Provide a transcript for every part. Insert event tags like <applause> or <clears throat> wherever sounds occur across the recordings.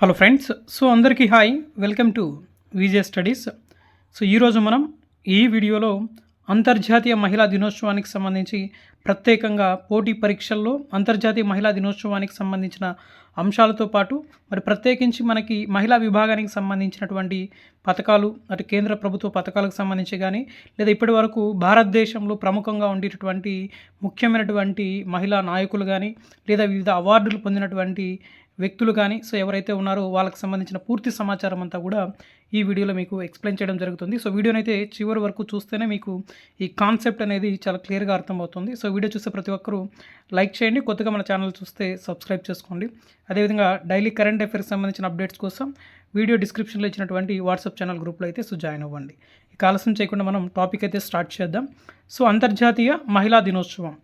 Hello friends so అందరికీ hi welcome to VJ studies so ఈరోజు మనం ఈ వీడియోలో అంతర్జాతీయ మహిళా దినోత్సవానికి సంబంధించి ప్రత్యేకంగా పోటీ పరీక్షల్లో అంతర్జాతీయ మహిళా దినోత్సవానికి సంబంధించిన అంశాలతో పాటు మరి ప్రత్యేకించి మనకి మహిళా విభాగానికి సంబంధించినటువంటి పథకాలు అటు కేంద్ర ప్రభుత్వ పథకాలకు సంబంధించి కానీ లేదా ఇప్పటి వరకు భారతదేశంలో ప్రముఖంగా ఉండేటటువంటి ముఖ్యమైనటువంటి మహిళా నాయకులు కానీ లేదా వివిధ అవార్డులు పొందినటువంటి వ్యక్తులు కానీ సో ఎవరైతే ఉన్నారో వాళ్ళకి సంబంధించిన పూర్తి సమాచారం అంతా కూడా ఈ వీడియోలో మీకు ఎక్స్ప్లెయిన్ చేయడం జరుగుతుంది. సో వీడియోని అయితే చివరి వరకు చూస్తేనే మీకు ఈ కాన్సెప్ట్ అనేది చాలా క్లియర్గా అర్థమవుతుంది. సో వీడియో చూసే ప్రతి ఒక్కరూ లైక్ చేయండి. కొత్తగా మన ఛానల్ చూస్తే సబ్స్క్రైబ్ చేసుకోండి. అదేవిధంగా డైలీ కరెంట్ అఫైర్స్ సంబంధించిన అప్డేట్స్ కోసం వీడియో డిస్క్రిప్షన్లో ఇచ్చినటువంటి వాట్సాప్ ఛానల్ గ్రూప్లో అయితే సో జాయిన్ అవ్వండి. ఇక ఆలస్యం చేయకుండా మనం టాపిక్ అయితే స్టార్ట్ చేద్దాం. సో అంతర్జాతీయ మహిళా దినోత్సవం.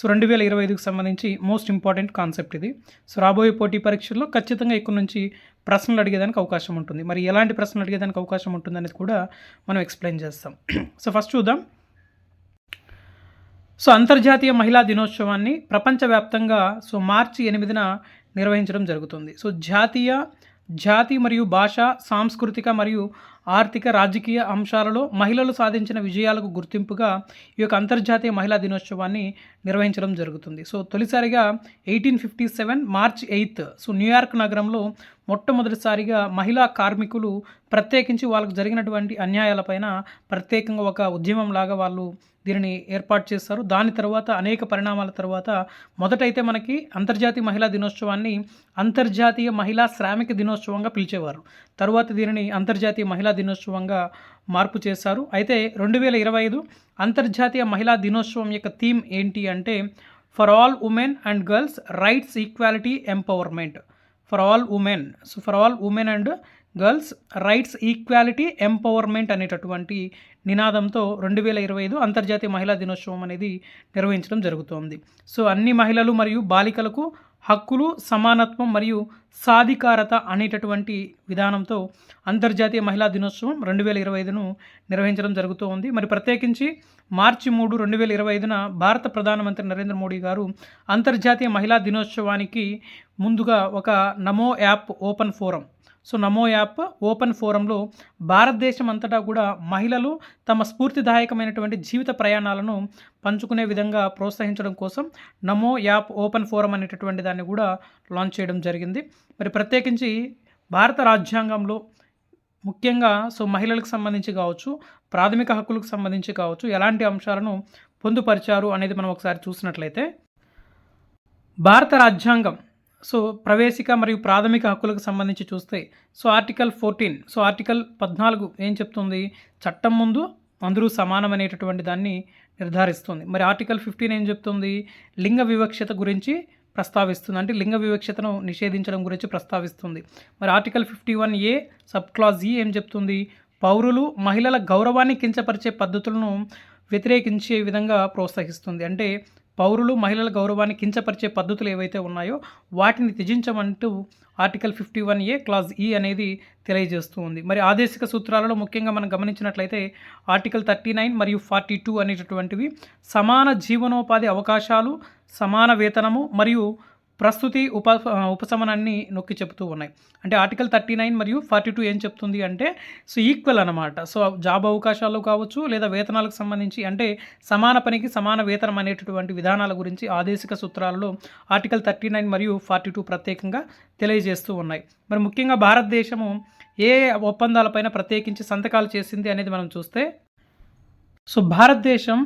సో రెండు వేల ఇరవై ఐదుకు సంబంధించి మోస్ట్ ఇంపార్టెంట్ కాన్సెప్ట్ ఇది. సో రాబోయే పోటీ పరీక్షల్లో ఖచ్చితంగా ఇక్కడ నుంచి ప్రశ్నలు అడిగేదానికి అవకాశం ఉంటుంది. మరి ఎలాంటి ప్రశ్నలు అడిగేదానికి అవకాశం ఉంటుంది అనేది కూడా మనం ఎక్స్ప్లెయిన్ చేస్తాం. <clears throat> సో ఫస్ట్ చూద్దాం. సో అంతర్జాతీయ మహిళా దినోత్సవాన్ని ప్రపంచవ్యాప్తంగా సో మార్చి ఎనిమిదిన నిర్వహించడం జరుగుతుంది. సో జాతీయ జాతి మరియు భాష సాంస్కృతిక మరియు ఆర్థిక రాజకీయ అంశాలలో మహిళలు సాధించిన విజయాలకు గుర్తింపుగా ఈ యొక్క అంతర్జాతీయ మహిళా దినోత్సవాన్ని నిర్వహించడం జరుగుతుంది. సో తొలిసారిగా eighteen fifty seven March eighth so New York నగరంలో మొట్టమొదటిసారిగా మహిళా కార్మికులు ప్రత్యేకించి వాళ్ళకు జరిగినటువంటి అన్యాయాలపైన ప్రత్యేకంగా ఒక ఉద్యమం లాగా వాళ్ళు దీనిని ఏర్పాటు చేస్తారు. దాని తర్వాత అనేక పరిణామాల తర్వాత మొదటైతే మనకి అంతర్జాతీయ మహిళా దినోత్సవాన్ని అంతర్జాతీయ మహిళా శ్రామిక దినోత్సవంగా పిలిచేవారు. తర్వాత దీనిని అంతర్జాతీయ మహిళా దినోత్సవంగా మార్పు చేశారు. అయితే రెండు వేల ఇరవై ఐదు అంతర్జాతీయ మహిళా దినోత్సవం యొక్క థీమ్ ఏంటి అంటే for all women and girls rights equality empowerment. For all women. So for all women and girls rights equality empowerment అనేటటువంటి నినాదంతో రెండు వేల ఇరవై ఐదు అంతర్జాతీయ మహిళా దినోత్సవం అనేది నిర్వహించడం జరుగుతోంది. సో అన్ని మహిళలు మరియు బాలికలకు హక్కులు సమానత్వం మరియు సాధికారత అనేటటువంటి విధానంతో అంతర్జాతీయ మహిళా దినోత్సవం రెండు వేల ఇరవై ఐదును నిర్వహించడం జరుగుతూ ఉంది మరి ప్రత్యేకించి మార్చి మూడు రెండు వేల ఇరవై ఐదున భారత ప్రధానమంత్రి నరేంద్ర మోడీ గారు అంతర్జాతీయ మహిళా దినోత్సవానికి ముందుగా ఒక Namo app open forum so Namo app open ఫోరంలో భారతదేశం అంతటా కూడా మహిళలు తమ స్ఫూర్తిదాయకమైనటువంటి జీవిత ప్రయాణాలను పంచుకునే విధంగా ప్రోత్సహించడం కోసం నమో యాప్ ఓపెన్ ఫోరం అనేటటువంటి దాన్ని కూడా లాంచ్ చేయడం జరిగింది. మరి ప్రత్యేకించి భారత రాజ్యాంగంలో ముఖ్యంగా సో మహిళలకు సంబంధించి కావచ్చు ప్రాథమిక హక్కులకు సంబంధించి కావచ్చు ఎలాంటి అంశాలను పొందుపరిచారు అనేది మనం ఒకసారి చూసినట్లయితే భారత రాజ్యాంగం సో ప్రవేశిక మరియు ప్రాథమిక హక్కులకు సంబంధించి చూస్తే so article fourteen so article పద్నాలుగు ఏం చెప్తుంది? చట్టం ముందు అందరూ సమానమనేటటువంటి దాన్ని నిర్ధారిస్తుంది. మరి ఆర్టికల్ ఫిఫ్టీన్ ఏం చెప్తుంది? లింగ వివక్షత గురించి ప్రస్తావిస్తుంది. అంటే లింగ వివక్షతను నిషేధించడం గురించి ప్రస్తావిస్తుంది. మరి article fifty one A sub clause E ఏం చెప్తుంది? పౌరులు మహిళల గౌరవాన్ని కించపరిచే పద్ధతులను వ్యతిరేకించే విధంగా ప్రోత్సహిస్తుంది. అంటే పౌరులు మహిళల గౌరవాన్ని కించపరిచే పద్ధతులు ఏవైతే ఉన్నాయో వాటిని త్యజించమంటూ article fifty one A clause E e అనేది తెలియజేస్తూ ఉంది. మరి ఆదేశిక సూత్రాలలో ముఖ్యంగా మనం గమనించినట్లయితే ఆర్టికల్ థర్టీ నైన్ మరియు ఫార్టీ టూ అనేటటువంటివి సమాన జీవనోపాధి అవకాశాలు సమాన వేతనము మరియు ప్రస్తుతి ఉప ఉపశమనాన్ని నొక్కి చెబుతూ ఉన్నాయి. అంటే ఆర్టికల్ థర్టీ నైన్ మరియు ఫార్టీ టూ ఏం చెప్తుంది అంటే సో ఈక్వల్ అనమాట సో జాబ్ అవకాశాలు కావచ్చు లేదా వేతనాలకు సంబంధించి అంటే సమాన పనికి సమాన వేతనం అనేటటువంటి విధానాల గురించి ఆదేశిక సూత్రాలలో ఆర్టికల్ థర్టీ నైన్ మరియు ఫార్టీ టూ ప్రత్యేకంగా తెలియజేస్తూ ఉన్నాయి. మరి ముఖ్యంగా భారతదేశము ఏ ఒప్పందాలపైన ప్రత్యేకించి సంతకాలు చేసింది అనేది మనం చూస్తే సో భారతదేశం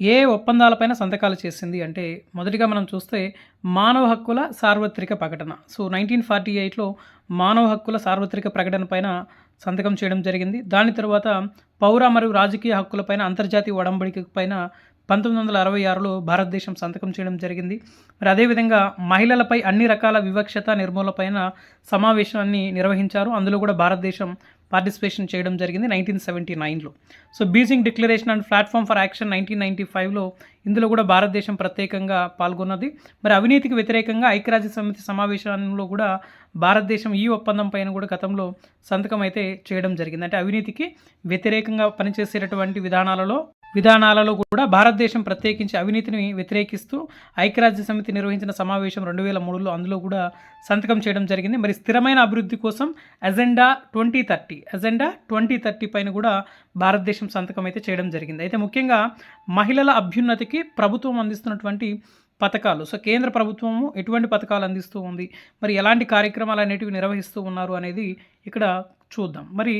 ఏ ఒప్పందాలపైన సంతకాలు చేసింది అంటే మొదటిగా మనం చూస్తే మానవ హక్కుల సార్వత్రిక ప్రకటన. సో నైన్టీన్ ఫార్టీ ఎయిట్లో మానవ హక్కుల సార్వత్రిక ప్రకటన పైన సంతకం చేయడం జరిగింది. దాని తర్వాత పౌర మరియు రాజకీయ హక్కులపైన అంతర్జాతీయ ఒడంబడిక పైన పంతొమ్మిది వందల అరవై ఆరులో భారతదేశం సంతకం చేయడం జరిగింది. మరి అదేవిధంగా మహిళలపై అన్ని రకాల వివక్షత నిర్మూలపైన సమావేశాన్ని నిర్వహించారు. అందులో కూడా భారతదేశం పార్టిసిపేషన్ చేయడం జరిగింది నైన్టీన్ సెవెంటీ నైన్లో. So Beijing declaration and platform for action nineteen ninety ఫైవ్లో ఇందులో కూడా భారతదేశం ప్రత్యేకంగా పాల్గొన్నది. మరి అవినీతికి వ్యతిరేకంగా ఐక్యరాజ్య సమితి సమావేశంలో కూడా భారతదేశం ఈ ఒప్పందం పైన కూడా గతంలో సంతకం అయితే చేయడం జరిగింది. అంటే అవినీతికి వ్యతిరేకంగా పనిచేసేటటువంటి విధానాలలో విధానాలలో కూడా భారతదేశం ప్రత్యేకించి అవినీతిని వ్యతిరేకిస్తూ ఐక్యరాజ్య సమితి నిర్వహించిన సమావేశం రెండు వేల మూడులో అందులో కూడా సంతకం చేయడం జరిగింది. మరి స్థిరమైన అభివృద్ధి కోసం agenda twenty thirty agenda twenty thirty పైన కూడా భారతదేశం సంతకం అయితే చేయడం జరిగింది. అయితే ముఖ్యంగా మహిళల అభ్యున్నతికి ప్రభుత్వం అందిస్తున్నటువంటి పథకాలు సో కేంద్ర ప్రభుత్వము ఎటువంటి పథకాలు అందిస్తూ ఉంది? మరి ఎలాంటి కార్యక్రమాలు అనేటివి నిర్వహిస్తూ ఉన్నారు అనేది ఇక్కడ చూద్దాం. మరి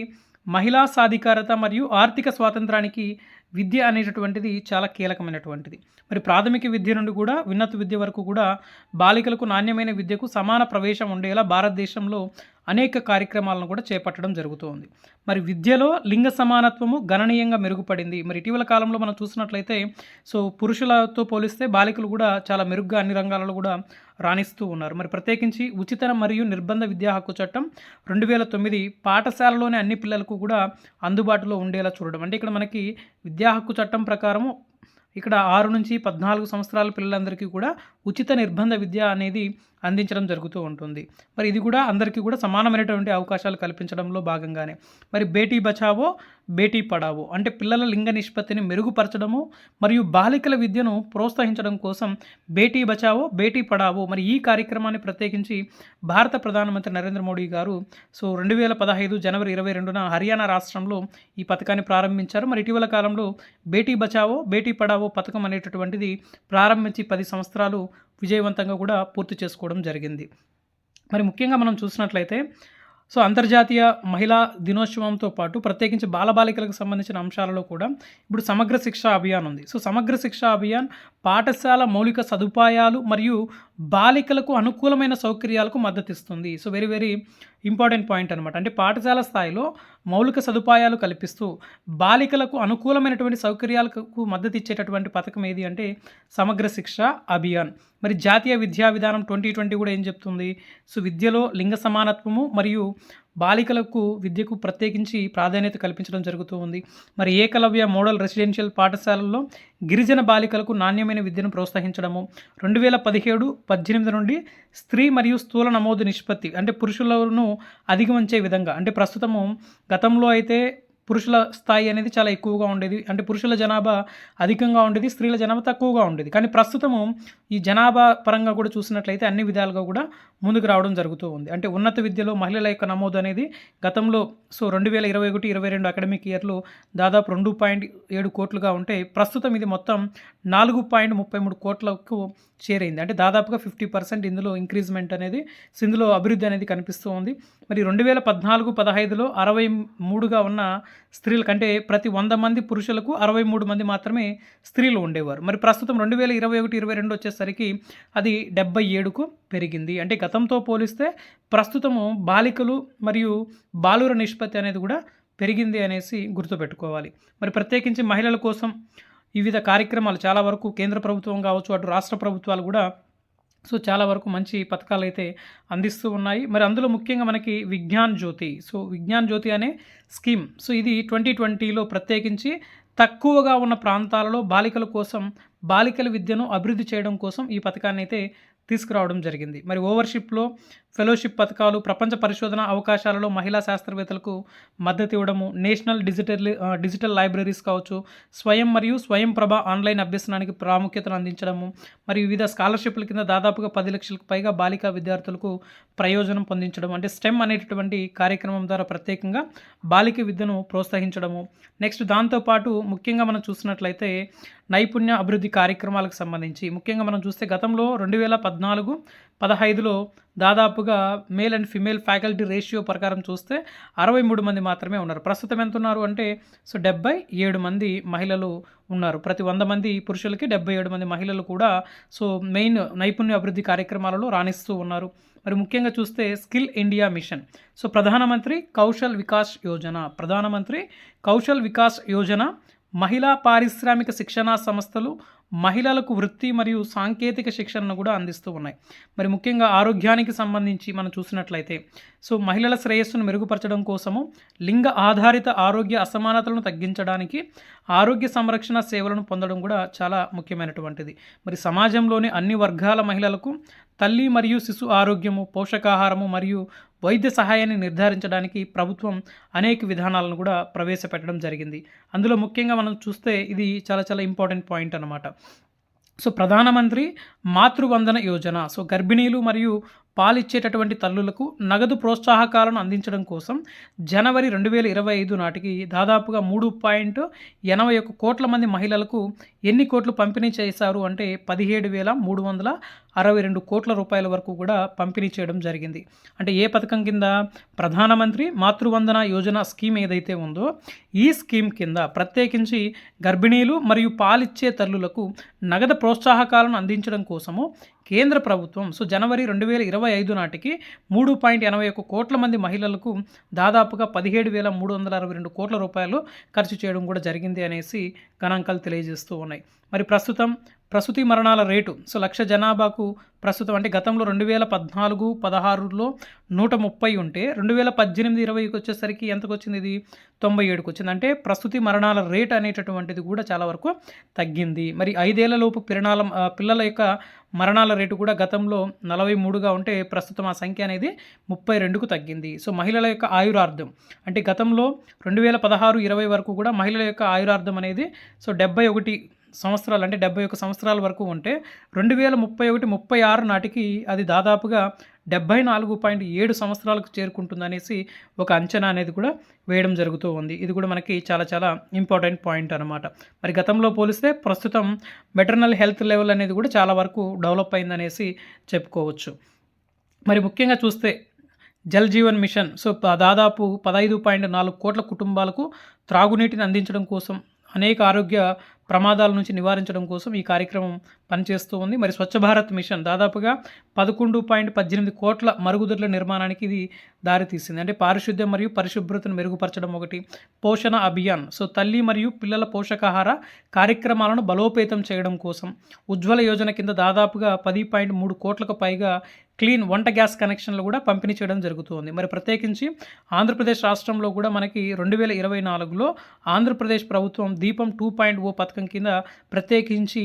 మహిళా సాధికారత మరియు ఆర్థిక స్వాతంత్రానికి విద్య అనేటటువంటిది చాలా కీలకమైనటువంటిది. మరి ప్రాథమిక విద్య నుండి కూడా ఉన్నత విద్య వరకు కూడా బాలికలకు నాణ్యమైన విద్యకు సమాన ప్రవేశం ఉండేలా భారతదేశంలో అనేక కార్యక్రమాలను కూడా చేపట్టడం జరుగుతోంది. మరి విద్యలో లింగ సమానత్వము గణనీయంగా మెరుగుపడింది. మరి ఇటీవల కాలంలో మనం చూసినట్లయితే సో పురుషులతో పోలిస్తే బాలికలు కూడా చాలా మెరుగ్గా అన్ని రంగాలలో కూడా రాణిస్తూ ఉన్నారు. మరి ప్రత్యేకించి ఉచిత మరియు నిర్బంధ విద్యా హక్కు చట్టం రెండు వేల తొమ్మిది పాఠశాలలోని అన్ని పిల్లలకు కూడా అందుబాటులో ఉండేలా చూడడం. అంటే ఇక్కడ మనకి విద్యా హక్కు చట్టం ప్రకారము ఇక్కడ ఆరు నుంచి పద్నాలుగు సంవత్సరాల పిల్లలందరికీ కూడా ఉచిత నిర్బంధ విద్య అనేది అందించడం జరుగుతూ ఉంటుంది. మరి ఇది కూడా అందరికీ కూడా సమానమైనటువంటి అవకాశాలు కల్పించడంలో భాగంగానే. మరి బేటీ బచావో బేటీ పడావో అంటే పిల్లల లింగ నిష్పత్తిని మెరుగుపరచడము మరియు బాలికల విద్యను ప్రోత్సహించడం కోసం బేటీ బచావో బేటీ పడావో మరి ఈ కార్యక్రమాన్ని ప్రత్యేకించి భారత ప్రధానమంత్రి నరేంద్ర మోడీ గారు సో రెండు వేల పదహైదు జనవరి ఇరవై రెండున హర్యానా రాష్ట్రంలో ఈ పథకాన్ని ప్రారంభించారు. మరి ఇటీవల కాలంలో బేటీ బచావో బేటీ పడావో పథకం అనేటటువంటిది ప్రారంభించి పది సంవత్సరాలు విజయవంతంగా కూడా పూర్తి చేసుకోవడం జరిగింది. మరి ముఖ్యంగా మనం చూసినట్లయితే సో అంతర్జాతీయ మహిళా దినోత్సవంతో పాటు ప్రత్యేకించి బాలబాలికలకు సంబంధించిన అంశాలలో కూడా ఇప్పుడు సమగ్ర శిక్ష అభియాన్ ఉంది. సో సమగ్ర శిక్ష అభియాన్ పాఠశాల మౌలిక సదుపాయాలు మరియు బాలికలకు అనుకూలమైన సౌకర్యాలకు మద్దతు ఇస్తుంది so very very important point అనమాట అంటే పాఠశాల స్థాయిలో మౌలిక సదుపాయాలు కల్పిస్తూ బాలికలకు అనుకూలమైనటువంటి సౌకర్యాలకు మద్దతు ఇచ్చేటటువంటి పథకం ఏది అంటే సమగ్ర శిక్ష అభియాన్. మరి జాతీయ విద్యా విధానం ట్వంటీ ట్వంటీ కూడా ఏం చెప్తుంది? సో విద్యలో లింగ సమానత్వము మరియు బాలికలకు విద్యకు ప్రత్యేకించి ప్రాధాన్యత కల్పించడం జరుగుతూ ఉంది. మరి ఏకలవ్య మోడల్ రెసిడెన్షియల్ పాఠశాలల్లో గిరిజన బాలికలకు నాణ్యమైన విద్యను ప్రోత్సహించడము. రెండు వేల పదిహేడు పద్దెనిమిది నుండి స్త్రీ మరియు స్థూల నమోదు నిష్పత్తి అంటే పురుషులను అధిగమించే విధంగా అంటే ప్రస్తుతము గతంలో అయితే పురుషుల స్థాయి అనేది చాలా ఎక్కువగా ఉండేది. అంటే పురుషుల జనాభా అధికంగా ఉండేది స్త్రీల జనాభా తక్కువగా ఉండేది. కానీ ప్రస్తుతము ఈ జనాభా పరంగా కూడా చూసినట్లయితే అన్ని విధాలుగా కూడా ముందుకు రావడం జరుగుతూ ఉంది. అంటే ఉన్నత విద్యలో మహిళల యొక్క నమోదు అనేది గతంలో సో రెండు వేల ఇరవై ఒకటి ఇరవై రెండు అకాడమిక్ ఇయర్లో దాదాపు రెండు పాయింట్ ఏడు కోట్లుగా ఉంటే ప్రస్తుతం ఇది మొత్తం నాలుగు పాయింట్ ముప్పై మూడు కోట్లకు చేరైంది. అంటే దాదాపుగా ఫిఫ్టీ పర్సెంట్ ఇందులో ఇంక్రీజ్మెంట్ అనేది సింధులో ఇందులో అభివృద్ధి అనేది కనిపిస్తూ ఉంది. మరి రెండు వేల పద్నాలుగు పదహైదులో అరవై మూడుగా ఉన్న స్త్రీల కంటే ప్రతి వంద మంది పురుషులకు అరవై మూడు మంది మాత్రమే స్త్రీలు ఉండేవారు. మరి ప్రస్తుతం రెండు వేల ఇరవై ఒకటి ఇరవై రెండు వచ్చేసరికి అది డెబ్బై ఏడుకు పెరిగింది. అంటే గతంతో పోలిస్తే ప్రస్తుతము బాలికలు మరియు బాలుర నిష్పత్తి అనేది కూడా పెరిగింది అనేసి గుర్తుపెట్టుకోవాలి. మరి ప్రత్యేకించి మహిళల కోసం వివిధ కార్యక్రమాలు చాలా వరకు కేంద్ర ప్రభుత్వం కావచ్చు అటు రాష్ట్ర ప్రభుత్వాలు కూడా సో చాలా వరకు మంచి పథకాలు అయితే అందిస్తూ ఉన్నాయి. మరి అందులో ముఖ్యంగా మనకి విజ్ఞాన్ జ్యోతి. సో విజ్ఞాన్ జ్యోతి అనే స్కీమ్. సో ఇది ట్వంటీ ట్వంటీలో ప్రత్యేకించి తక్కువగా ఉన్న ప్రాంతాలలో బాలికల కోసం బాలికల విద్యను అభివృద్ధి చేయడం కోసం ఈ పథకాన్ని అయితే తీసుకురావడం జరిగింది. మరి ఓవర్షిప్లో ఫెలోషిప్ పథకాలు ప్రపంచ పరిశోధన అవకాశాలలో మహిళా శాస్త్రవేత్తలకు మద్దతు ఇవ్వడము నేషనల్ డిజిటల్ డిజిటల్ లైబ్రరీస్ కావచ్చు స్వయం మరియు స్వయం ప్రభ ఆన్లైన్ అభ్యసనానికి ప్రాముఖ్యతను అందించడము మరియు వివిధ స్కాలర్షిప్ల కింద దాదాపుగా పది లక్షలకు పైగా బాలికా విద్యార్థులకు ప్రయోజనం పొందించడం అంటే స్టెమ్ అనేటటువంటి కార్యక్రమం ద్వారా ప్రత్యేకంగా బాలిక విద్యను ప్రోత్సహించడము. నెక్స్ట్ దాంతోపాటు ముఖ్యంగా మనం చూసినట్లయితే నైపుణ్య అభివృద్ధి కార్యక్రమాలకు సంబంధించి. ముఖ్యంగా మనం చూస్తే గతంలో రెండు వేల పద్నాలుగు పదహైదులో దాదాపుగా male and female faculty ratio ప్రకారం చూస్తే అరవై మూడు మంది మాత్రమే ఉన్నారు. ప్రస్తుతం ఎంత ఉన్నారు అంటే సో డెబ్బై ఏడు మంది మహిళలు ఉన్నారు. ప్రతి వంద మంది పురుషులకి డెబ్బై ఏడు మంది మహిళలు కూడా సో మెయిన్ నైపుణ్య అభివృద్ధి కార్యక్రమాలలో రాణిస్తూ ఉన్నారు. మరి ముఖ్యంగా చూస్తే స్కిల్ ఇండియా మిషన్. సో ప్రధానమంత్రి కౌశల్ వికాస్ యోజన ప్రధానమంత్రి కౌశల్ వికాస్ యోజన మహిళా పారిశ్రామిక శిక్షణా సంస్థలు మహిళలకు వృత్తి మరియు సాంకేతిక శిక్షణను కూడా అందిస్తూ ఉన్నాయి. మరి ముఖ్యంగా ఆరోగ్యానికి సంబంధించి మనం చూసినట్లయితే సో మహిళల శ్రేయస్సును మెరుగుపరచడం కోసము లింగ ఆధారిత ఆరోగ్య అసమానతలను తగ్గించడానికి ఆరోగ్య సంరక్షణ సేవలను పొందడం కూడా చాలా ముఖ్యమైనటువంటిది. మరి సమాజంలోని అన్ని వర్గాల మహిళలకు తల్లి మరియు శిశు ఆరోగ్యము పోషకాహారము మరియు వైద్య సహాయాన్ని నిర్ధారించడానికి ప్రభుత్వం అనేక విధానాలను కూడా ప్రవేశపెట్టడం జరిగింది. అందులో ముఖ్యంగా మనం చూస్తే ఇది చాలా చాలా ఇంపార్టెంట్ పాయింట్ అనమాట సో ప్రధానమంత్రి మాతృవందన యోజన. సో గర్భిణీలు మరియు పాలిచ్చేటటువంటి తల్లులకు నగదు ప్రోత్సాహకాలను అందించడం కోసం జనవరి రెండు వేల ఇరవై ఐదు నాటికి దాదాపుగా మూడు పాయింట్ ఎనభై ఒక్క కోట్ల మంది మహిళలకు ఎన్ని కోట్లు పంపిణీ చేశారు అంటే పదిహేడు వేల మూడు వందల అరవై రెండు కోట్ల రూపాయల వరకు కూడా పంపిణీ చేయడం జరిగింది. అంటే ఏ పథకం కింద? ప్రధానమంత్రి మాతృవందన యోజన స్కీమ్ ఏదైతే ఉందో ఈ స్కీమ్ కింద ప్రత్యేకించి గర్భిణీలు మరియు పాలిచ్చే తల్లులకు నగదు ప్రోత్సాహకాలను అందించడం కోసము కేంద్ర ప్రభుత్వం సో జనవరి రెండు వేల ఇరవై ఐదు నాటికి మూడు పాయింట్ ఎనభై ఒక్క కోట్ల మంది మహిళలకు దాదాపుగా పదిహేడు వేల మూడు వందల అరవై రెండు కోట్ల రూపాయలు ఖర్చు చేయడం కూడా జరిగింది అనేసి గణాంకాలు తెలియజేస్తూ ఉన్నాయి. మరి ప్రస్తుతం ప్రసూతి మరణాల రేటు. సో లక్ష జనాభాకు ప్రస్తుతం అంటే గతంలో రెండు వేల పద్నాలుగు పదహారులో నూట ముప్పై ఉంటే రెండు వేల పద్దెనిమిది ఇరవైకి వచ్చేసరికి ఎంతకు వచ్చింది ఇది? తొంభై ఏడుకు వచ్చింది. అంటే ప్రసూతి మరణాల రేట్ అనేటటువంటిది కూడా చాలా వరకు తగ్గింది. మరి ఐదేళ్ళలోపు పిరణాల పిల్లల యొక్క మరణాల రేటు కూడా గతంలో నలభై మూడుగా ఉంటే ప్రస్తుతం ఆ సంఖ్య అనేది ముప్పై రెండుకు తగ్గింది. సో మహిళల యొక్క ఆయురార్థం. అంటే గతంలో రెండు వేల పదహారు ఇరవై వరకు కూడా మహిళల యొక్క ఆయురార్థం అనేది సో డెబ్బై ఒకటి సంవత్సరాలు అంటే డెబ్బై ఒక సంవత్సరాల వరకు ఉంటే రెండు వేల ముప్పై ఒకటి ముప్పై ఆరు నాటికి అది దాదాపుగా డెబ్బై నాలుగు పాయింట్ ఏడు సంవత్సరాలకు చేరుకుంటుందనేసి ఒక అంచనా అనేది కూడా వేయడం జరుగుతూ ఉంది. ఇది కూడా మనకి చాలా చాలా ఇంపార్టెంట్ పాయింట్ అనమాట మరి గతంలో పోలిస్తే ప్రస్తుతం మెటర్నల్ హెల్త్ లెవెల్ అనేది కూడా చాలా వరకు డెవలప్ అయిందనేసి చెప్పుకోవచ్చు. మరి ముఖ్యంగా చూస్తే జల్ జీవన్ మిషన్ సో దాదాపు పదహైదు పాయింట్ నాలుగు కోట్ల కుటుంబాలకు త్రాగునీటిని అందించడం కోసం అనేక ఆరోగ్య ప్రమాదాల నుంచి నివారించడం కోసం ఈ కార్యక్రమం పనిచేస్తూ ఉంది. మరి స్వచ్ఛ భారత్ మిషన్ దాదాపుగా పదకొండు పాయింట్ పద్దెనిమిది కోట్ల మరుగుదొడ్ల నిర్మాణానికి ఇది దారితీసింది. అంటే పారిశుద్ధ్యం మరియు పరిశుభ్రతను మెరుగుపరచడం ఒకటి. పోషణ అభియాన్. సో తల్లి మరియు పిల్లల పోషకాహార కార్యక్రమాలను బలోపేతం చేయడం కోసం ఉజ్వల యోజన కింద దాదాపుగా పది పాయింట్ మూడు కోట్లకు పైగా క్లీన్ వంట గ్యాస్ కనెక్షన్లు కూడా పంపిణీ చేయడం జరుగుతుంది. మరి ప్రత్యేకించి ఆంధ్రప్రదేశ్ రాష్ట్రంలో కూడా మనకి రెండు వేల ఇరవై నాలుగులో ఆంధ్రప్రదేశ్ ప్రభుత్వం దీపం టూ పాయింట్ ఓ పథకం కింద ప్రత్యేకించి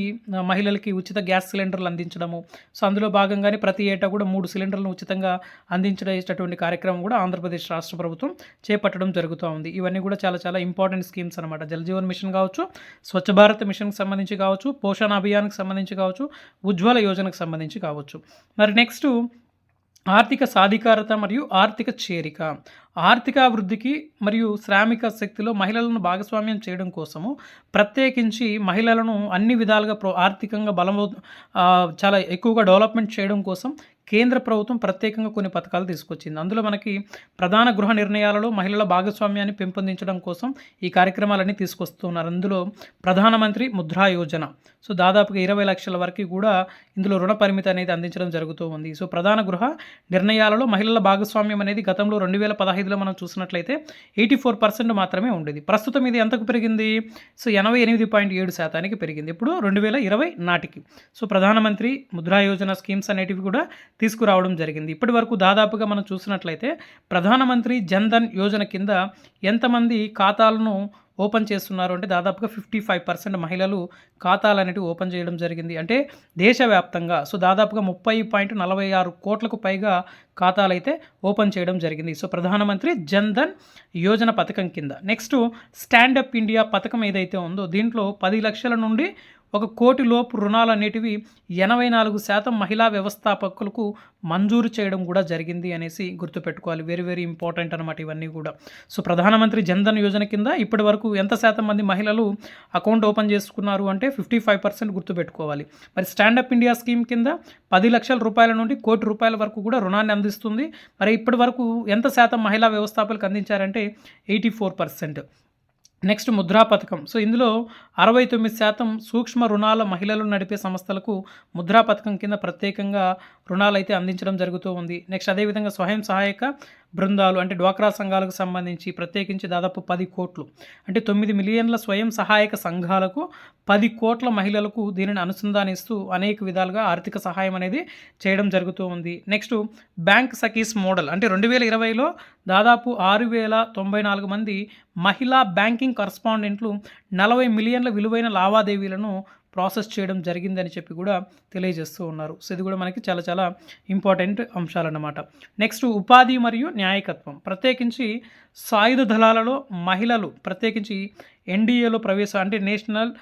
మహిళలకి ఉచిత గ్యాస్ సిలిండర్లు అందించడము. సో అందులో భాగంగానే ప్రతి ఏటా కూడా మూడు సిలిండర్లను ఉచితంగా అందించేటటువంటి కార్యక్రమం కూడా ఆంధ్రప్రదేశ్ రాష్ట్ర ప్రభుత్వం చేపట్టడం జరుగుతూ ఉంది ఇవన్నీ కూడా చాలా చాలా ఇంపార్టెంట్ స్కీమ్స్ అనమాట జల్ జీవన్ మిషన్ కావచ్చు స్వచ్ఛ భారత్ మిషన్కి సంబంధించి కావచ్చు పోషణ అభియాన్కి సంబంధించి కావచ్చు ఉజ్వల యోజనకు సంబంధించి కావచ్చు. మరి నెక్స్ట్ ఆర్థిక సాధికారత మరియు ఆర్థిక చేరిక. ఆర్థిక అభివృద్ధికి మరియు శ్రామిక శక్తిలో మహిళలను భాగస్వామ్యం చేయడం కోసము ప్రత్యేకించి మహిళలను అన్ని విధాలుగా ప్రో ఆర్థికంగా బలం చాలా ఎక్కువగా డెవలప్మెంట్ చేయడం కోసం కేంద్ర ప్రభుత్వం ప్రత్యేకంగా కొన్ని పథకాలు తీసుకొచ్చింది. అందులో మనకి ప్రధాన గృహ నిర్ణయాలలో మహిళల భాగస్వామ్యాన్ని పెంపొందించడం కోసం ఈ కార్యక్రమాలన్నీ తీసుకొస్తున్నారు. అందులో ప్రధానమంత్రి ముద్రా యోజన. సో దాదాపుగా ఇరవై లక్షల వరకు కూడా ఇందులో రుణ పరిమితి అనేది అందించడం జరుగుతూ ఉంది. సో ప్రధాన గృహ నిర్ణయాలలో మహిళల భాగస్వామ్యం అనేది గతంలో రెండు వేల పదహైదులో మనం చూసినట్లయితే ఎయిటీ ఫోర్ పర్సెంట్ మాత్రమే ఉండేది. ప్రస్తుతం ఇది ఎంతకు పెరిగింది? సో ఎనభై ఎనిమిది పాయింట్ ఏడు శాతానికి పెరిగింది. ఇప్పుడు రెండు వేల ఇరవై నాటికి. సో ప్రధానమంత్రి ముద్రా యోజన స్కీమ్స్ అనేటివి కూడా తీసుకురావడం జరిగింది. ఇప్పటి వరకు దాదాపుగా మనం చూసినట్లయితే ప్రధానమంత్రి జన్ ధన్ యోజన కింద ఎంతమంది ఖాతాలను ఓపెన్ చేస్తున్నారు అంటే దాదాపుగా ఫిఫ్టీ ఫైవ్ పర్సెంట్ మహిళలు ఖాతాలు అనేటివి ఓపెన్ చేయడం జరిగింది. అంటే దేశవ్యాప్తంగా సో దాదాపుగా ముప్పై పాయింట్ నలభై ఆరు కోట్లకు పైగా ఖాతాలు అయితే ఓపెన్ చేయడం జరిగింది. సో ప్రధానమంత్రి జన్ ధన్ యోజన పథకం కింద. నెక్స్ట్ స్టాండప్ ఇండియా పథకం ఏదైతే ఉందో దీంట్లో పది లక్షల నుండి ఒక కోటి లోపు రుణాలు అనేటివి ఎనభై నాలుగు శాతం మహిళా వ్యవస్థాపకులకు మంజూరు చేయడం కూడా జరిగింది అనేసి గుర్తుపెట్టుకోవాలి. వెరీ వెరీ ఇంపార్టెంట్ అనమాట ఇవన్నీ కూడా. సో ప్రధానమంత్రి జన్ధన్ యోజన కింద ఇప్పటి వరకు ఎంత శాతం మంది మహిళలు అకౌంట్ ఓపెన్ చేసుకున్నారు అంటే ఫిఫ్టీ ఫైవ్ పర్సెంట్ గుర్తుపెట్టుకోవాలి. మరి స్టాండప్ ఇండియా స్కీమ్ కింద పది లక్షల రూపాయల నుండి కోటి రూపాయల వరకు కూడా రుణాన్ని అందిస్తుంది. మరి ఇప్పటి వరకు ఎంత శాతం మహిళా వ్యవస్థాపకులకు అందించారంటే eighty four percent. Next Mudra పథకం. సో ఇందులో అరవై తొమ్మిది శాతం సూక్ష్మ రుణాల మహిళలు నడిపే సంస్థలకు ముద్రా పథకం కింద ప్రత్యేకంగా రుణాలు అయితే అందించడం జరుగుతూ ఉంది. నెక్స్ట్ అదేవిధంగా స్వయం సహాయక బృందాలు అంటే డ్వాక్రా సంఘాలకు సంబంధించి ప్రత్యేకించి దాదాపు పది కోట్లు. అంటే తొమ్మిది మిలియన్ల స్వయం సహాయక సంఘాలకు పది కోట్ల మహిళలకు దీనిని అనుసంధానిస్తూ అనేక విధాలుగా ఆర్థిక సహాయం అనేది చేయడం జరుగుతూ ఉంది. Next bank Sakhis model. అంటే రెండు వేల ఇరవైలో దాదాపు ఆరు వేల తొంభై నాలుగు మంది మహిళా బ్యాంకింగ్ కరస్పాండెంట్లు నలభై మిలియన్ల విలువైన లావాదేవీలను ప్రాసెస్ చేయడం జరిగిందని చెప్పి కూడా తెలియజేస్తూ ఉన్నారు. సో ఇది కూడా మనకి చాలా చాలా ఇంపార్టెంట్ అంశాలన్నమాట. నెక్స్ట్ ఉపాధి మరియు న్యాయకత్వం. ప్రత్యేకించి సాయుధ దళాలలో మహిళలు ప్రత్యేకించి ఎన్డీఏలో ప్రవేశం అంటే నేషనల్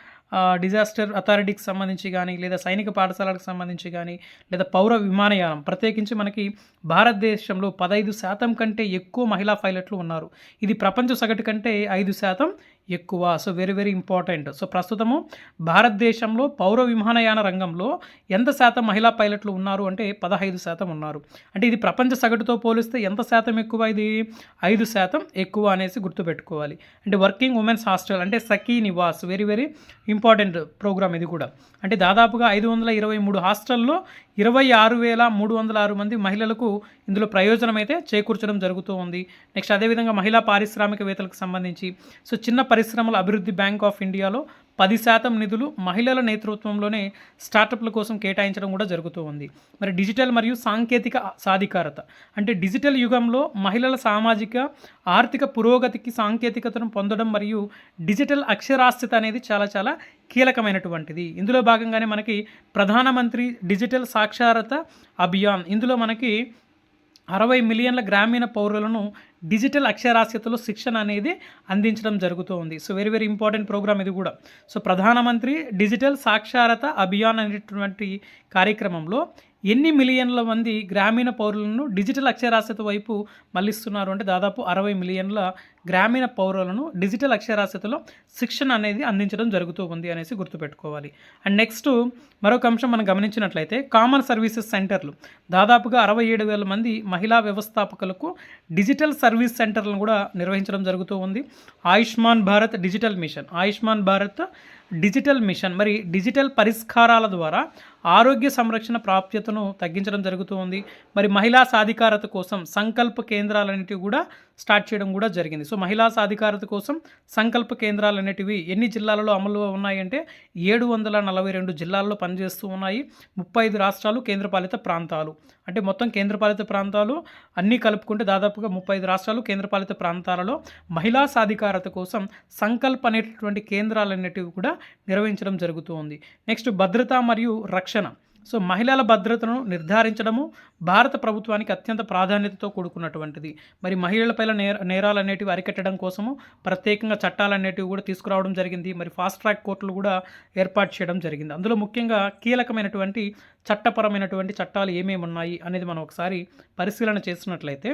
డిజాస్టర్ అథారిటీకి సంబంధించి కానీ లేదా సైనిక పాఠశాలకు సంబంధించి కానీ లేదా పౌర విమానయానం. ప్రత్యేకించి మనకి భారతదేశంలో పదహైదు శాతం కంటే ఎక్కువ మహిళా పైలట్లు ఉన్నారు. ఇది ప్రపంచ సగటు కంటే ఐదు శాతం ఎక్కువ. So very very important so ప్రస్తుతము భారతదేశంలో పౌర విమానయాన రంగంలో ఎంత శాతం మహిళా పైలట్లు ఉన్నారు అంటే పదహైదు శాతం ఉన్నారు. అంటే ఇది ప్రపంచ సగటుతో పోలిస్తే ఎంత శాతం ఎక్కువ ఇది? ఐదు శాతం ఎక్కువ అనేసి గుర్తుపెట్టుకోవాలి. అంటే వర్కింగ్ ఉమెన్స్ హాస్టల్ అంటే Sakhi Niwas very very important programme ఇది కూడా. అంటే దాదాపుగా ఐదు వందల ఇరవై మూడు హాస్టల్లో ఇరవై ఆరు వేల మూడు వందల ఆరు మంది మహిళలకు ఇందులో ప్రయోజనం అయితే చేకూర్చడం జరుగుతూ ఉంది. నెక్స్ట్ అదేవిధంగా మహిళా పారిశ్రామికవేత్తలకు సంబంధించి. సో చిన్న పరిశ్రమల అభివృద్ధి బ్యాంక్ ఆఫ్ ఇండియాలో పది శాతం నిధులు మహిళల నేతృత్వంలోనే స్టార్టప్ల కోసం కేటాయించడం కూడా జరుగుతూ ఉంది. మరి డిజిటల్ మరియు సాంకేతిక సాధికారత అంటే డిజిటల్ యుగంలో మహిళల సామాజిక ఆర్థిక పురోగతికి సాంకేతికతను పొందడం మరియు డిజిటల్ అక్షరాస్యత అనేది చాలా చాలా కీలకమైనటువంటిది. ఇందులో భాగంగానే మనకి ప్రధానమంత్రి డిజిటల్ సాక్షరత అభియాన్ ఇందులో మనకి అరవై మిలియన్ల గ్రామీణ పౌరులను డిజిటల్ అక్షరాస్యతలో శిక్షణ అనేది అందించడం జరుగుతూ ఉంది. So very very important programme ఇది కూడా. సో ప్రధానమంత్రి డిజిటల్ సాక్షరత అభియాన్ అనేటువంటి కార్యక్రమంలో ఎన్ని మిలియన్ల మంది గ్రామీణ పౌరులను డిజిటల్ అక్షరాస్యత వైపు మళ్ళిస్తున్నారు అంటే దాదాపు అరవై మిలియన్ల గ్రామీణ పౌరులను డిజిటల్ అక్షరాస్యతలో శిక్షణ అనేది అందించడం జరుగుతూ ఉంది అనేసి గుర్తుపెట్టుకోవాలి. అండ్ నెక్స్ట్ మరొక అంశం మనం గమనించినట్లయితే కామన్ సర్వీసెస్ సెంటర్లు. దాదాపుగా అరవై ఏడు వేల మంది మహిళా వ్యవస్థాపకులకు డిజిటల్ సర్వీస్ సెంటర్లను కూడా నిర్వహించడం జరుగుతూ ఉంది. Ayushman Bharat digital mission. Ayushman Bharat digital mission. మరి డిజిటల్ పరిష్కారాల ద్వారా ఆరోగ్య సంరక్షణ ప్రాప్యతను తగ్గించడం జరుగుతూ ఉంది. మరి మహిళా సాధికారత కోసం సంకల్ప కేంద్రాలన్నిటివి కూడా స్టార్ట్ చేయడం కూడా జరిగింది. సో మహిళా సాధికారత కోసం సంకల్ప కేంద్రాలు అనేటివి ఎన్ని జిల్లాలలో అమలు ఉన్నాయంటే ఏడు వందల నలభై రెండు జిల్లాల్లో పనిచేస్తూ ఉన్నాయి. ముప్పై ఐదు రాష్ట్రాలు కేంద్రపాలిత ప్రాంతాలు. అంటే మొత్తం కేంద్రపాలిత ప్రాంతాలు అన్నీ కలుపుకుంటే దాదాపుగా ముప్పై ఐదు రాష్ట్రాలు కేంద్రపాలిత ప్రాంతాలలో మహిళా సాధికారత కోసం సంకల్ప అనేటటువంటి కేంద్రాలన్నిటివి కూడా నిర్వహించడం జరుగుతూ ఉంది. నెక్స్ట్ భద్రత మరియు రక్షణ సో మహిళల భద్రతను నిర్ధారించడము భారత ప్రభుత్వానికి అత్యంత ప్రాధాన్యతతో కూడుకున్నటువంటిది. మరి మహిళలపైన నేర నేరాలు అనేటివి అరికట్టడం కోసము ప్రత్యేకంగా చట్టాలు అనేటివి కూడా తీసుకురావడం జరిగింది. మరి ఫాస్ట్ ట్రాక్ కోర్టులు కూడా ఏర్పాటు చేయడం జరిగింది. అందులో ముఖ్యంగా కీలకమైనటువంటి చట్టపరమైనటువంటి చట్టాలు ఏమేమి ఉన్నాయి అనేది మనం ఒకసారి పరిశీలన చేసినట్లయితే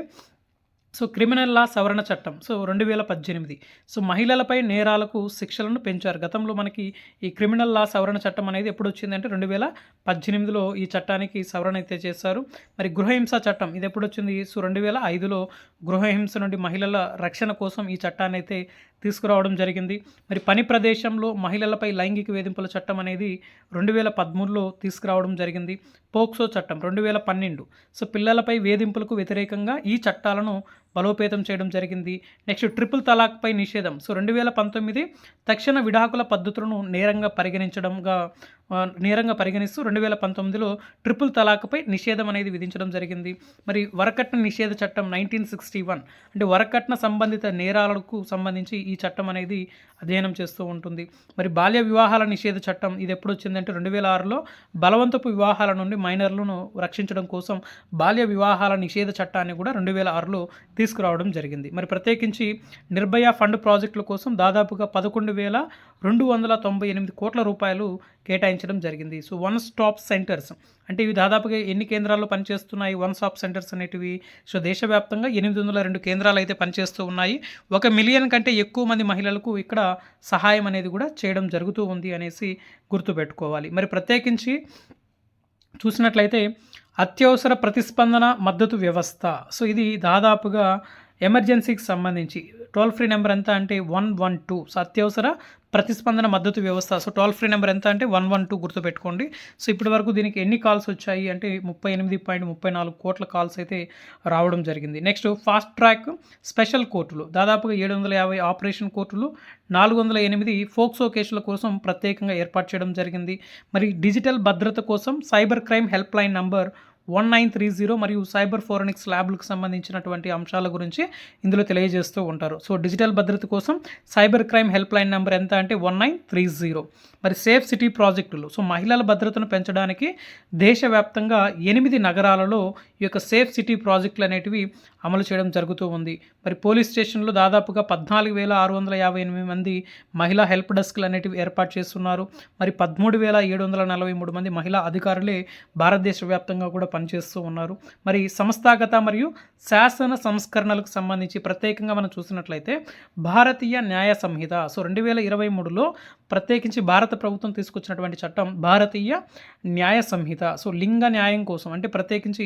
సో క్రిమినల్ లా సవరణ చట్టం సో రెండు వేల పద్దెనిమిది. సో మహిళలపై నేరాలకు శిక్షలను పెంచారు. గతంలో మనకి ఈ క్రిమినల్ లా సవరణ చట్టం అనేది ఎప్పుడు వచ్చిందంటే రెండు వేల పద్దెనిమిదిలో ఈ చట్టానికి సవరణ అయితే చేశారు. మరి గృహహింస చట్టం ఇది ఎప్పుడు వచ్చింది సో రెండు వేల ఐదులో గృహహింస నుండి మహిళల రక్షణ కోసం ఈ చట్టాన్ని అయితే తీసుకురావడం జరిగింది. మరి పని ప్రదేశంలో మహిళలపై లైంగిక వేధింపుల చట్టం అనేది రెండు వేల పదమూడులో తీసుకురావడం జరిగింది. పోక్సో చట్టం రెండు వేల పన్నెండు. సో పిల్లలపై వేధింపులకు వ్యతిరేకంగా ఈ చట్టాలను బలోపేతం చేయడం జరిగింది. నెక్స్ట్ ట్రిపుల్ తలాక్పై నిషేధం. సో రెండు వేల పంతొమ్మిది తక్షణ విడాకుల పద్ధతులను నేరంగా పరిగణించడంగా నేరంగా పరిగణిస్తూ రెండు వేల పంతొమ్మిదిలో ట్రిపుల్ తలాక్పై నిషేధం అనేది విధించడం జరిగింది. మరి వరకట్న నిషేధ చట్టం నైన్టీన్ సిక్స్టీ వన్ అంటే వరకట్న సంబంధిత నేరాలకు సంబంధించి ఈ చట్టం అనేది అధ్యయనం చేస్తూ ఉంటుంది. మరి బాల్య వివాహాల నిషేధ చట్టం ఇది ఎప్పుడు వచ్చిందంటే రెండు వేల ఆరులో బలవంతపు వివాహాల నుండి మైనర్లను రక్షించడం కోసం బాల్య వివాహాల నిషేధ చట్టాన్ని కూడా రెండు వేల ఆరులో తీసుకురావడం జరిగింది. మరి ప్రత్యేకించి నిర్భయ ఫండ్ ప్రాజెక్టుల కోసం దాదాపుగా పదకొండు వేల రెండు వందల తొంభై ఎనిమిది కోట్ల రూపాయలు కేటాయించడం జరిగింది. So one stop centres. అంటే ఇవి దాదాపుగా ఎన్ని కేంద్రాల్లో పనిచేస్తున్నాయి? వన్ స్టాప్ సెంటర్స్ అనేటివి. సో దేశవ్యాప్తంగా ఎనిమిది వందల రెండు కేంద్రాలు అయితే పనిచేస్తూ ఉన్నాయి. ఒక మిలియన్ కంటే ఎక్కువ మంది మహిళలకు ఇక్కడ సహాయం అనేది కూడా చేయడం జరుగుతూ ఉంది అనేసి గుర్తుపెట్టుకోవాలి. మరి ప్రత్యేకించి చూసినట్లయితే అత్యవసర ప్రతిస్పందన మద్దతు వ్యవస్థ. సో ఇది దాదాపుగా ఎమర్జెన్సీకి సంబంధించి టోల్ ఫ్రీ నెంబర్ ఎంత అంటే వన్ వన్ టూ. సో అత్యవసర ప్రతిస్పందన మద్దతు వ్యవస్థ. సో టోల్ ఫ్రీ నెంబర్ ఎంత అంటే వన్ వన్ టూ గుర్తుపెట్టుకోండి. సో ఇప్పటి వరకు దీనికి ఎన్ని కాల్స్ వచ్చాయి అంటే ముప్పై ఎనిమిది పాయింట్ ముప్పై నాలుగు కోట్ల కాల్స్ అయితే రావడం జరిగింది. నెక్స్ట్ ఫాస్ట్ ట్రాక్ స్పెషల్ కోర్టులు. దాదాపుగా ఏడు వందల యాభై ఆపరేషన్ కోర్టులు నాలుగు వందల ఎనిమిది ఫోక్సో కేసుల కోసం ప్రత్యేకంగా ఏర్పాటు చేయడం జరిగింది. మరి డిజిటల్ భద్రత కోసం cyber crime help line number one nine three zero మరియు సైబర్ ఫోరెనిక్స్ ల్యాబ్లకు సంబంధించినటువంటి అంశాల గురించి ఇందులో తెలియజేస్తూ ఉంటారు. సో డిజిటల్ భద్రత కోసం cyber crime help line number ఎంత అంటే వన్ నైన్ త్రీ జీరో మరి సేఫ్ సిటీ ప్రాజెక్టులు. సో మహిళల భద్రతను పెంచడానికి దేశవ్యాప్తంగా ఎనిమిది నగరాలలో ఈ యొక్క సేఫ్ సిటీ ప్రాజెక్టులు అనేటివి అమలు చేయడం జరుగుతూ ఉంది. మరి పోలీస్ స్టేషన్లో దాదాపుగా పద్నాలుగు వేల ఆరు వందల యాభై ఎనిమిది మంది మహిళా హెల్ప్ డెస్క్లు అనేటివి ఏర్పాటు చేస్తున్నారు. మరి పదమూడు వేల ఏడు వందల నలభై మూడు మంది మహిళా అధికారులే భారతదేశ వ్యాప్తంగా కూడా పనిచేస్తూ ఉన్నారు. మరి సంస్థాగత మరియు శాసన సంస్కరణలకు సంబంధించి ప్రత్యేకంగా మనం చూసినట్లయితే భారతీయ న్యాయ సంహిత. సో రెండు వేల ఇరవై మూడులో ప్రత్యేకించి భారత ప్రభుత్వం తీసుకొచ్చినటువంటి చట్టం భారతీయ న్యాయ సంహిత. సో లింగ న్యాయం కోసం అంటే ప్రత్యేకించి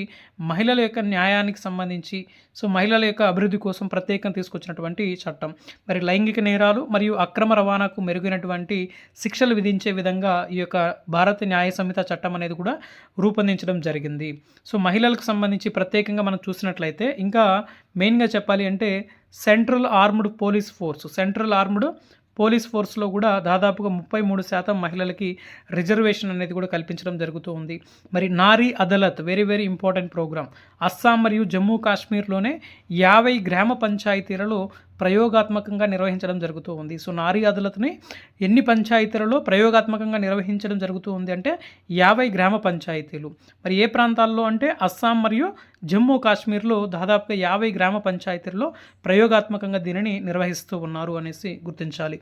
మహిళల యొక్క న్యాయానికి సంబంధించి సో మహిళల యొక్క అభివృద్ధి కోసం ప్రత్యేకం తీసుకొచ్చినటువంటి చట్టం. మరి లైంగిక నేరాలు మరియు అక్రమ రవాణాకు మెరుగైనటువంటి శిక్షలు విధించే విధంగా ఈ యొక్క భారత న్యాయ సంహిత చట్టం అనేది కూడా రూపొందించడం జరిగింది. సో మహిళలకు సంబంధించి ప్రత్యేకంగా మనం చూసినట్లయితే ఇంకా మెయిన్గా చెప్పాలి అంటే central armed police force. Central armed police ఫోర్స్లో కూడా దాదాపుగా ముప్పై మూడు శాతం మహిళలకి రిజర్వేషన్ అనేది కూడా కల్పించడం జరుగుతూ ఉంది. మరి Nari Adalat very very important programme Assam మరియు జమ్మూ కాశ్మీర్లోనే యాభై గ్రామ పంచాయతీలలో ప్రయోగాత్మకంగా నిర్వహించడం జరుగుతూ ఉంది. సో నారీ అదాలత్ని ఎన్ని పంచాయతీలలో ప్రయోగాత్మకంగా నిర్వహించడం జరుగుతూ ఉంది అంటే యాభై గ్రామ పంచాయతీలు. మరి ఏ ప్రాంతాల్లో అంటే అస్సాం మరియు జమ్మూ కాశ్మీర్లో దాదాపుగా యాభై గ్రామ పంచాయతీల్లో ప్రయోగాత్మకంగా దీనిని నిర్వహిస్తూ ఉన్నారు అనేసి గుర్తించాలి.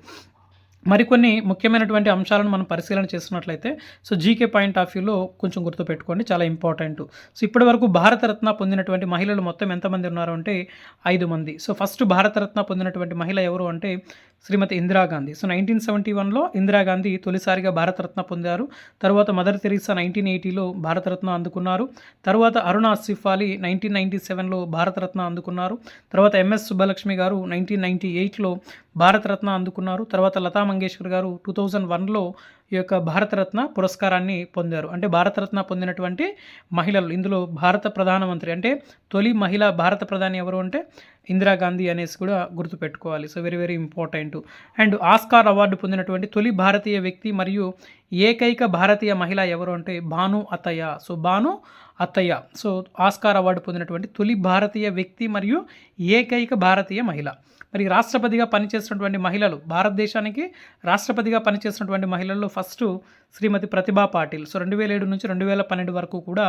మరికొన్ని ముఖ్యమైనటువంటి అంశాలను మనం పరిశీలన చేస్తున్నట్లయితే సో జీకే పాయింట్ ఆఫ్ వ్యూలో కొంచెం గుర్తుపెట్టుకోండి చాలా ఇంపార్టెంట్. సో ఇప్పటి వరకు భారతరత్న పొందినటువంటి మహిళలు మొత్తం ఎంతమంది ఉన్నారు అంటే ఐదు మంది. సో ఫస్ట్ భారతరత్న పొందినటువంటి మహిళ ఎవరు అంటే Shrimati Indira Gandhi so nineteen seventy వన్లో ఇందిరాగాంధీ తొలిసారిగా భారతరత్న పొందారు. తర్వాత మదర్ తెరీసా నైన్టీన్ ఎయిటీలో భారతరత్న అందుకున్నారు. తర్వాత అరుణ ఆసిఫ్ అలీ నైన్టీన్ నైన్టీ సెవెన్లో భారతరత్న అందుకున్నారు. తర్వాత ఎంఎస్ సుబ్బలక్ష్మి గారు నైన్టీన్ నైన్టీ ఎయిట్లో భారతరత్న అందుకున్నారు. తర్వాత లతా మంగేష్కర్ గారు టూ థౌజండ్ వన్లో ఈ యొక్క భారతరత్న పురస్కారాన్ని పొందారు. అంటే భారతరత్న పొందినటువంటి మహిళలు ఇందులో భారత ప్రధానమంత్రి అంటే తొలి మహిళ భారత ప్రధాని ఎవరు అంటే ఇందిరాగాంధీ అనేసి కూడా గుర్తుపెట్టుకోవాలి. So very very important. And Oscar award పొందినటువంటి తొలి భారతీయ వ్యక్తి మరియు ఏకైక భారతీయ మహిళ ఎవరు అంటే భాను అతయ్య. సో భాను అత్తయ్య. సో ఆస్కార్ అవార్డు పొందినటువంటి తొలి భారతీయ వ్యక్తి మరియు ఏకైక భారతీయ మహిళ. మరి రాష్ట్రపతిగా పనిచేసినటువంటి మహిళలు భారతదేశానికి రాష్ట్రపతిగా పనిచేసినటువంటి మహిళల్లో ఫస్ట్ శ్రీమతి ప్రతిభా పాటిల్. సో రెండు వేల ఏడు నుంచి రెండు వేల పన్నెండు వరకు కూడా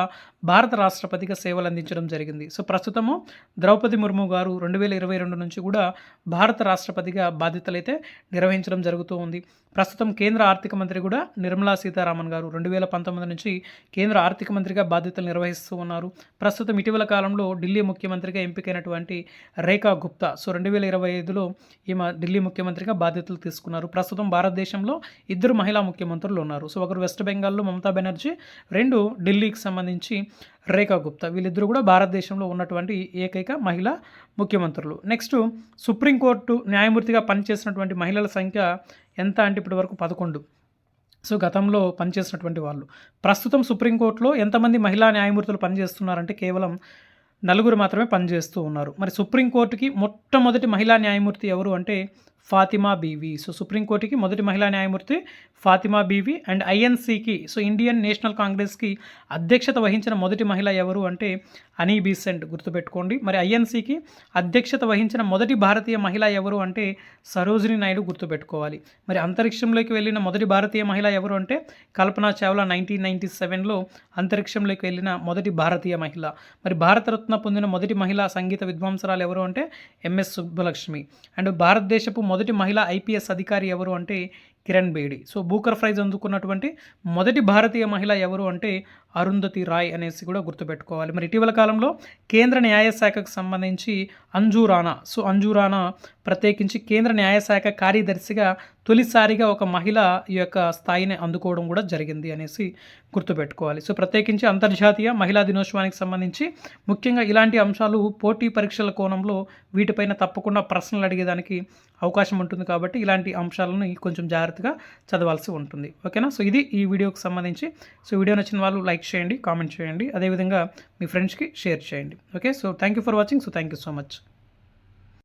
భారత రాష్ట్రపతిగా సేవలు అందించడం జరిగింది. సో ప్రస్తుతము ద్రౌపది ముర్ము గారు రెండు వేల ఇరవై రెండు నుంచి కూడా భారత రాష్ట్రపతిగా బాధ్యతలైతే నిర్వహించడం జరుగుతూ ఉంది. ప్రస్తుతం కేంద్ర ఆర్థిక మంత్రి కూడా నిర్మలా సీతారామన్ గారు రెండు వేల పంతొమ్మిది నుంచి కేంద్ర ఆర్థిక మంత్రిగా బాధ్యతలు నిర్వహిస్తూ ఉన్నారు. ప్రస్తుతం ఇటీవల కాలంలో ఢిల్లీ ముఖ్యమంత్రిగా ఎంపికైనటువంటి రేఖా గుప్తా సో రెండు వేల ఇరవై ఐదులో ఈమె ఢిల్లీ ముఖ్యమంత్రిగా బాధ్యతలు తీసుకున్నారు. ప్రస్తుతం భారతదేశంలో ఇద్దరు మహిళా ముఖ్యమంత్రులు ఉన్నారు. సో ఒకరు వెస్ట్ బెంగాల్లో మమతా బెనర్జీ రెండు ఢిల్లీకి సంబంధించి రేఖా గుప్తా. వీళ్ళిద్దరూ కూడా భారతదేశంలో ఉన్నటువంటి ఏకైక మహిళా ముఖ్యమంత్రులు. నెక్స్ట్ సుప్రీంకోర్టు న్యాయమూర్తిగా పనిచేసినటువంటి మహిళల సంఖ్య ఎంత అంటే ఇప్పటి వరకు పదకొండు. సో గతంలో పనిచేసినటువంటి వాళ్ళు. ప్రస్తుతం సుప్రీంకోర్టులో ఎంతమంది మహిళా న్యాయమూర్తులు పనిచేస్తున్నారంటే కేవలం నలుగురు మాత్రమే పనిచేస్తూ ఉన్నారు. మరి సుప్రీంకోర్టుకి మొట్టమొదటి మహిళా న్యాయమూర్తి ఎవరు అంటే ఫాతిమా బీవీ. సో సుప్రీంకోర్టుకి మొదటి మహిళా న్యాయమూర్తి ఫాతిమా బీవీ అండ్ ఐఎన్సీకి సో ఇండియన్ నేషనల్ కాంగ్రెస్కి అధ్యక్షత వహించిన మొదటి మహిళ ఎవరు అంటే అనీ బీసెంట్ గుర్తుపెట్టుకోండి. మరి ఐఎన్సీకి అధ్యక్షత వహించిన మొదటి భారతీయ మహిళ ఎవరు అంటే సరోజిని నాయుడు గుర్తుపెట్టుకోవాలి. మరి అంతరిక్షంలోకి వెళ్ళిన మొదటి భారతీయ మహిళ ఎవరు అంటే కల్పనా చావ్లా నైన్టీన్ నైన్టీ సెవెన్లో అంతరిక్షంలోకి వెళ్ళిన మొదటి భారతీయ మహిళ. మరి భారతరత్న పొందిన మొదటి మహిళా సంగీత విద్వాంసరాలు ఎవరు అంటే ఎంఎస్ సుబ్బలక్ష్మి. అండ్ భారతదేశపు మొదటి మహిళా ఐపీఎస్ అధికారి ఎవరు అంటే Kiran Bedi. So Booker prize అందుకున్నటువంటి మొదటి భారతీయ మహిళ ఎవరు అంటే అరుంధతి రాయ్ అనేసి కూడా గుర్తుపెట్టుకోవాలి. మరి ఇటీవల కాలంలో కేంద్ర న్యాయశాఖకు సంబంధించి అంజు రాణా. సో అంజు రాణా ప్రత్యేకించి కేంద్ర న్యాయశాఖ కార్యదర్శిగా తొలిసారిగా ఒక మహిళ ఈ యొక్క స్థాయిని అందుకోవడం కూడా జరిగింది అనేసి గుర్తుపెట్టుకోవాలి. సో ప్రత్యేకించి అంతర్జాతీయ మహిళా దినోత్సవానికి సంబంధించి ముఖ్యంగా ఇలాంటి అంశాలు పోటీ పరీక్షల కోణంలో వీటిపైన తప్పకుండా ప్రశ్నలు అడిగేదానికి అవకాశం ఉంటుంది కాబట్టి ఇలాంటి అంశాలను కొంచెం జాగ్రత్తగా చదవాల్సి ఉంటుంది. ఓకేనా? సో ఇది ఈ వీడియోకి సంబంధించి. సో వీడియో నచ్చిన వాళ్ళు లైక్ చేయండి కామెంట్ చేయండి. అదేవిధంగా మీ ఫ్రెండ్స్కి షేర్ చేయండి. Okay? So thank you for watching. So thank you so much.